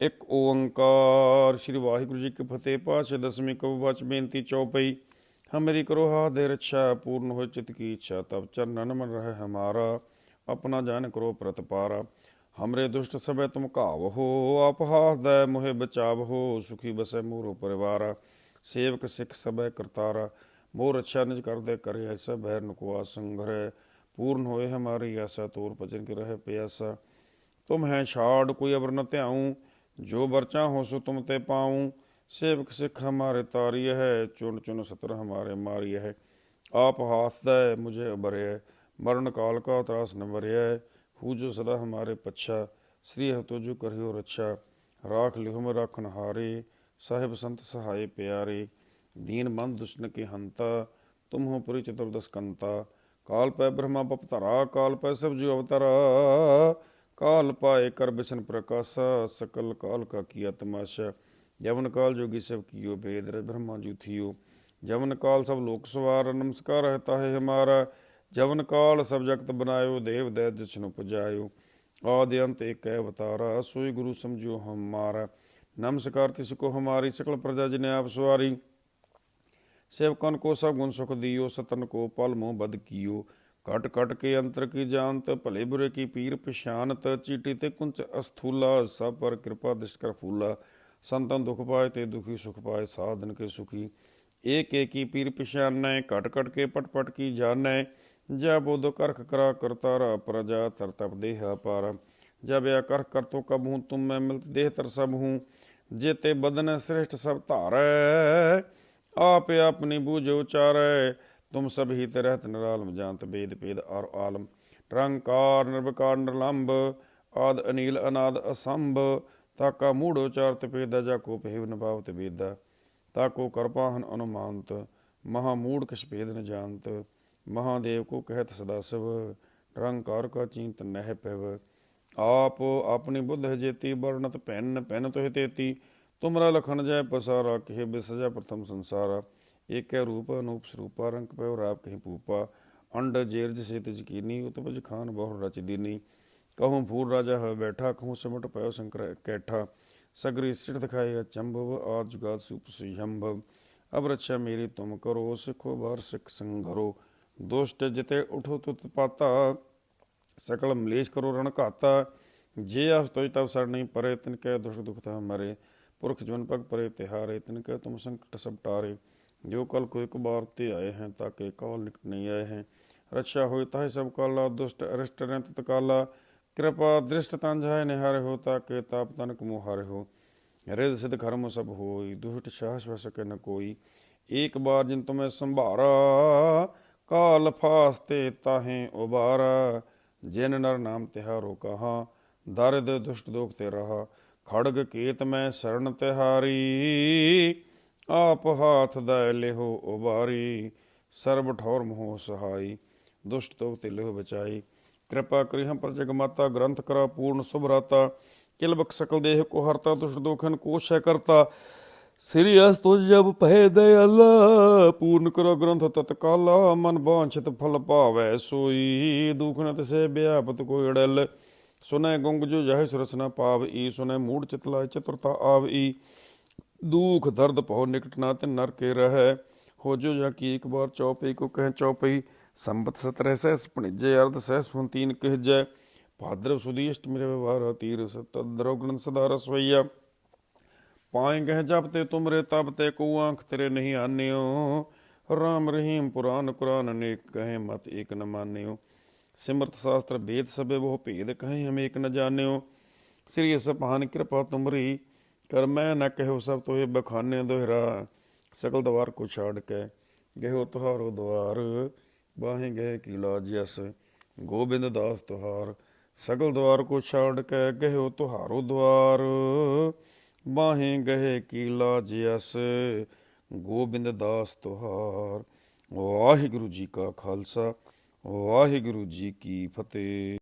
ਇੱਕ ਓੰਕਾਰ। ਸ੍ਰੀ ਵਾਹਿਗੁਰੂ ਜੀ ਕੀ ਫਤਿਹ। ਪਾਛੇ ਦਸਵੀਂ ਕਵ ਵਚ ਬੇਨਤੀ ਚੌਪਈ ਹਮਰੀ ਕਰੋ ਹਾ ਦੇ ਰੱਛਾ, ਪੂਰਨ ਹੋਇ ਚਿਤ ਕੀ ਇੱਛਾ ਤਬ ਚਰਨਨ ਮਨ ਰਹਿ ਹਮਾਰਾ, ਆਪਣਾ ਜਾਨ ਕਰੋ ਪ੍ਰਤਪਾਰਾ ਹਮਰੇ ਦੁਸ਼ਟ ਸਭੈ ਤੁਮ ਘਾਵ ਹੋ, ਆਪ ਹਾਥ ਦੈ ਮੋਹਿ ਬਚਾਵ ਹੋ, ਸੁਖੀ ਬਸੈ ਮੋਰੋ ਪਰਿਵਾਰਾ, ਸੇਵਕ ਸਿੱਖ ਸਭੈ ਕਰਤਾਰਾ। ਮੋਰ ਅੱਛਾ ਨਿਜ ਕਰਦੇ ਕਰੇ ਐਸਾ ਬਹਿਰ ਨੁਕਵਾ ਸੰਗ੍ਰਹਿ ਪੂਰਨ ਹੋਏ ਹਮਾਰੀ ਆਸਾ, ਤੋਰ ਭਜਨ ਕੇ ਰਹੇ ਪਿਆਸਾ। ਤੁਮ ਹੈ ਛਾੜ, ਕੋਈ ਅਵਰ ਨ ਧਿਆਉ ਜੋ ਵਰਚਾ ਹੋ ਸੋ ਤੁਮ ਤੇ ਪਾਉ, ਸੇਵਕ ਸਿੱਖ ਹਮਾਰੇ ਤਾਰੀ ਹੈ, ਚੁਣ ਚੁਣ ਸਤਰ ਹਮਾਰੇ ਮਾਰੀ ਹੈ। ਆਪ ਹਾਥ ਦਾ, ਮੁਝੇ ਅਬਰਿਆ ਮਰਨ ਕਾਲ ਕਾ ਤਰਾਸ ਨ ਵਰਿਆ ਹੂਜੋ ਸਦਾ ਹਮਾਰੇ ਪੱਛਾ, ਸ੍ਰੀ ਹਰਿ ਤੁਜੋ ਕਰਿਓ ਰੱਛਾ। ਰਾਖ ਲਿਹੁ ਮ ਰਾਖਨ ਹਾਰੇ ਸਾਹਿਬ ਸੰਤ ਸਹਾਏ ਪਿਆਰੇ। ਦੀਨ ਬੰਦ ਦੁਸ਼ਨ ਕੇ ਹੰਤਾ ਤੁਮ ਹੋ ਪੁਰੀ ਚਤੁਰਦਸ ਕੰਤਾ। ਕਾਲ ਪੈ ਬ੍ਰਹਮਾ ਬਪਤਰਾ ਕਾਲ ਪੈ ਸਭ ਜੂ ਅਵਤਾਰਾ। काल पाए कर बिसन प्रकाशा सकल काल का किया तमाशा जवन काल जोगी सब कियो भेद रज ब्रह्मा जू थियो जवन काल सब लोक सवार नमस्कार रहता है हमारा जवन काल सब जगत बनायो देव दैत जिसनु पुजायो आदि अंत एक है अवतारा सोई गुरु समझो हमारा नमस्कार तिसको हमारी सकल प्रजा जिने आप सवारी सेवकन को सब गुण सुख दियो सतन को पल मोह बद कियो ਕਟ ਕਟ ਕੇ ਅੰਤਰ ਕੀ ਜਾਣਤ ਭਲੇ ਬੁਰੇ ਕੀ ਪੀਰ ਪਛਾਨਤ ਚੀਟੀ ਤੇ ਕੁੰਚ ਅਸਥੂਲਾ, ਸਭ ਪਰ ਕਿਰਪਾ ਦਿਸ਼ ਕਰ ਫੂਲਾ। ਸੰਤਨ ਦੁਖ ਪਾਏ ਤੇ ਦੁਖੀ ਸੁਖ ਪਾਏ, ਸਾਧਨ ਕੇ ਸੁਖੀ। ਏਕ ਏਕੀ ਪੀਰ ਪਛਾਨੈ ਕਟ ਕਟ ਕੇ ਪਟ ਪਟ ਕੀ ਜਾਣੈ। ਜਬ ਬੋਧ ਕਰਖ ਕਰਾ ਕਰਤਾਰਾ ਪ੍ਰਜਾ ਤਰਤਪ ਦੇਹ ਅਪਾਰ। ਜਬ ਆ ਕਰਖ ਕਰਤੋ ਕਬ ਹੂੰ, ਤੁਮ ਮੈਂ ਮਿਲ ਦੇਹ ਤਰ ਸਭ ਹੂੰ। ਜੇਤੇ ਬਦਨ ਸ੍ਰਿਸ਼ਟ ਸਭ ਧਾਰੈ, ਆਪੇ ਆਪਣੀ ਬੂਝ ਉਚਾਰੈ। ਤੁਮ ਸਭ ਹੀ ਰਹਿਤ ਨਿਰਾਲਮ, ਜਾਣਤ ਬੇਦ ਪੇਦ ਔਰ ਆਲਮ। ਟਰੰਕਾਰ ਨਿਰਵਕਾਰ ਨਿਰਲੰਭ ਆਦ ਅਨੀਲ ਅਨਾਦ ਅਸੰਭ। ਤਾਕਾ ਮੂੜੋ ਚਾਰਤ ਪੇਦਾ ਜਾ ਕੋ ਪਹਿਵ ਨਭਾਵਤ ਬੇਦਾ ਤਾਕੋ ਕਰਪਾਹਨ ਅਨੁਮਾਨਤ, ਮਹਾ ਮੂੜ ਕਿਛ ਪੇਦ ਨ ਜਾਣਤ। ਮਹਾਦੇਵ ਕੋ ਕਹਿਤ ਸਦਾ ਸਭ, ਟਰੰਕਾਰ ਕਾ ਚਿੰਤ ਨਹਿ ਪੈਵ ਆਪ ਆਪਣੀ ਬੁੱਧ ਜੇਤੀ, ਵਰਣਤ ਪੈਨ ਪੈਨ ਤੋਹਿ ਤੇਤੀ। ਤੁਮਰਾ ਲਖਣ ਜੈ ਪਸਾਰਾ, ਕਹਿ ਬਿਸਜਾ ਪ੍ਰਥਮ ਸੰਸਾਰਾ। ਏਕੈ ਰੂਪ, ਅਨੂਪ ਸਰੂਪਾ, ਰੰਗ ਪਇਓ ਰਾਪ ਕਹੀਂ ਪੂਪਾ ਅੰਡ ਜੇਰਜ ਸੇਤ ਜਕੀਨੀ ਉਤਪਜ ਖਾਨ ਬਹੁ ਰਚ ਦੀਨੀ ਕਹੂੰ ਫੂਰ ਰਾਜਾ ਹੋਇ ਬੈਠਾ, ਕਹੂੰ ਸਿਮਟ ਪਇਓ ਸ਼ੰਕਰ ਕੈਠਾ। ਸਗਰੀ ਸਿਰ ਦਿਖਾਏ ਚੰਭਵ, ਆਦ ਜੁਗਾਦ ਸੂਪ ਸੁਯੰਭਵ। ਅਬ ਰੱਛਾ ਮੇਰੀ ਤੁਮ ਕਰੋ, ਸਿੱਖੋ ਬਾਰ ਸਿੱਖ ਸੰਘਰੋ। ਦੁਸ਼ਟ ਜਿਤੇ ਉਠੋ ਤੁਤ ਪਾਤਾ, ਸਕਲ ਮਲੇਸ਼ ਕਰੋ ਰਣ ਘਾਤਾ। ਜੇ ਆਸ ਤੋਇ ਤਵ ਸਰ ਨਹੀਂ ਪਰੇ, ਤਿਨ ਕੈ ਦੁਸ਼ ਦੁਖ ਤਾ ਮਰੇ। ਪੁਰਖ ਜਨ ਪਗ ਪਰੇ ਤਿਹਾਰੇ, ਤਿਨ ਕੈ ਤੁਮ ਸੰਕਟ ਸਭ ਟਾਰੇ। जो कल को एक बार ते आए हैं ताकि काल निकट नहीं आए हैं रक्षा हो ताहि सब काला दुष्ट अरिष्ट नृत काला कृपा दृष्ट तंझाय निहारे हो ताके ताप तनक मुहारे हो हृदय सिद्ध कर्म सब होई दुष्ट साहस व सके न कोई एक बार जिन तुम्हें संभारा काल फास्ते ताहें उबारा जिन नर नाम तिहारो कहा दर्द दुष्ट दोख ते रहा खड़ग केत में शरण तिहारी ਆਪ ਹਾਥ ਦਾ ਲਿਹੋ ਉਬਾਰੀ, ਸਰਬ ਠੌਰ ਮੋਹ ਸਹਾਈ, ਦੁਸ਼ਟ ਤੋਖ ਤੇ ਲਿਹੋ ਬਚਾਈ। ਕਿਰਪਾ ਕਰੀ ਹਮ ਪਰ ਜਗ ਮਾਤਾ ਗ੍ਰੰਥ ਕਰਾ ਪੂਰਨ ਸੁਭ ਰਾਤਾ। ਕਿਲ ਬਕ ਸਕਲ ਦੇਹ ਕੋ ਹਰਤਾ, ਦੁਸ਼ਟ ਦੋਖਨ ਕੋਸ਼ ਕਰਤਾ। ਸ੍ਰੀ ਅਸ ਤੁਜ ਜਬ ਪਹਿ ਦਇਆਲਾ, ਪੂਰਨ ਕਰੋ ਗ੍ਰੰਥ ਤਤਕਾਲਾ, ਮਨ ਬਾਂਛਤ ਫਲ ਭਾਵੈ ਸੋਈ। ਦੁਖਨ ਤਸੇ ਬਿਆਪਤ ਕੋਈ ਅੜਲ। ਸੁਨੈ ਗੁੰਗ ਜੋ ਜਹ ਸੁਰਸਨਾ ਪਾਵ ਈ ਸੁਨੈ ਮੂੜ ਚਿਤਲਾ ਚਤੁਰਤਾ ਆਵ ਈ। ਦੂਖ, ਦਰਦ ਭਉ ਨਿਕਟ ਨਾ ਤੇ ਨਰ ਕੇ ਰਹਿ। ਹੋ ਜੋ ਜਾ ਕੀ ਇੱਕ ਵਾਰ ਚੌਪਈ ਕੋ ਕਹਿ ਚੌਪਈ। ਸੰਬਤ ਸਤਰੈ ਸਹਿਸ ਭਣਿਜੈ, ਅਰਧ ਸਹਿਸ ਹੁਣ ਤੀਨ ਕਹਿਜੈ। ਭਾਦਰ ਸੁਦੀ ਮੇਰੇ ਵਿਵਹਾਰ ਤੀਰ ਸਤ ਦਰੋਗਣ ਸਦਾ ਰਸਵਈਆ ਪਾਏ ਗਹਿ ਜਪ ਤੇ ਤੁਮਰੇ ਤਬ ਤੇ ਕੋ ਆਂਖ ਤੇਰੇ ਨਹੀਂ ਆਨਿਓ। ਰਾਮ ਰਹੀਮ ਪੁਰਾਨ ਕੁਰਾਨ ਅਨੇਕ ਕਹੇ, ਮਤ ਏਕ ਨ ਮਾਨਿਓ। ਸਿਮਰਤ ਸ਼ਾਸਤਰ ਵੇਦ ਸਭੇ ਬਹੁ ਭੇਦ ਕਹੇ ਹਮ ਏਕ ਨ ਜਾਣਿਓ। ਸ੍ਰੀ ਸਪਾਨ ਕਿਰਪਾ ਤੁਮਰੀ ਕਰ ਮੈਂ ਨ ਕਹਿਓ ਸਭ ਤੋਏ ਬਖਾਨੇ ਦੋਹਰਾ ਸਕਲ ਦਵਾਰ ਕੋ ਛਾੜ ਕੇ। ਗਹਿਓ ਤੁਹਾਰੋ ਦਵਾਰ, ਬਾਹੇ ਗਏ ਕੀ ਲਾਜ ਜਸ ਗੋਬਿੰਦ ਦਾਸ ਤੁਹਾਰ ਸਗਲ ਦਵਾਰ ਕੋ ਛਾੜ ਕੇ ਗਹਿਓ ਤੁਹਾਰੋ ਦਵਾਰ। ਬਾਹੇ ਗਏ ਕੀ ਲਾਜ ਜਸ ਗੋਬਿੰਦ ਦਾਸ ਤੁਹਾਰ, ਵਾਹਿਗੁਰੂ ਜੀ ਕਾ ਖਾਲਸਾ, ਵਾਹਿਗੁਰੂ ਜੀ ਕੀ ਫਤਿਹ।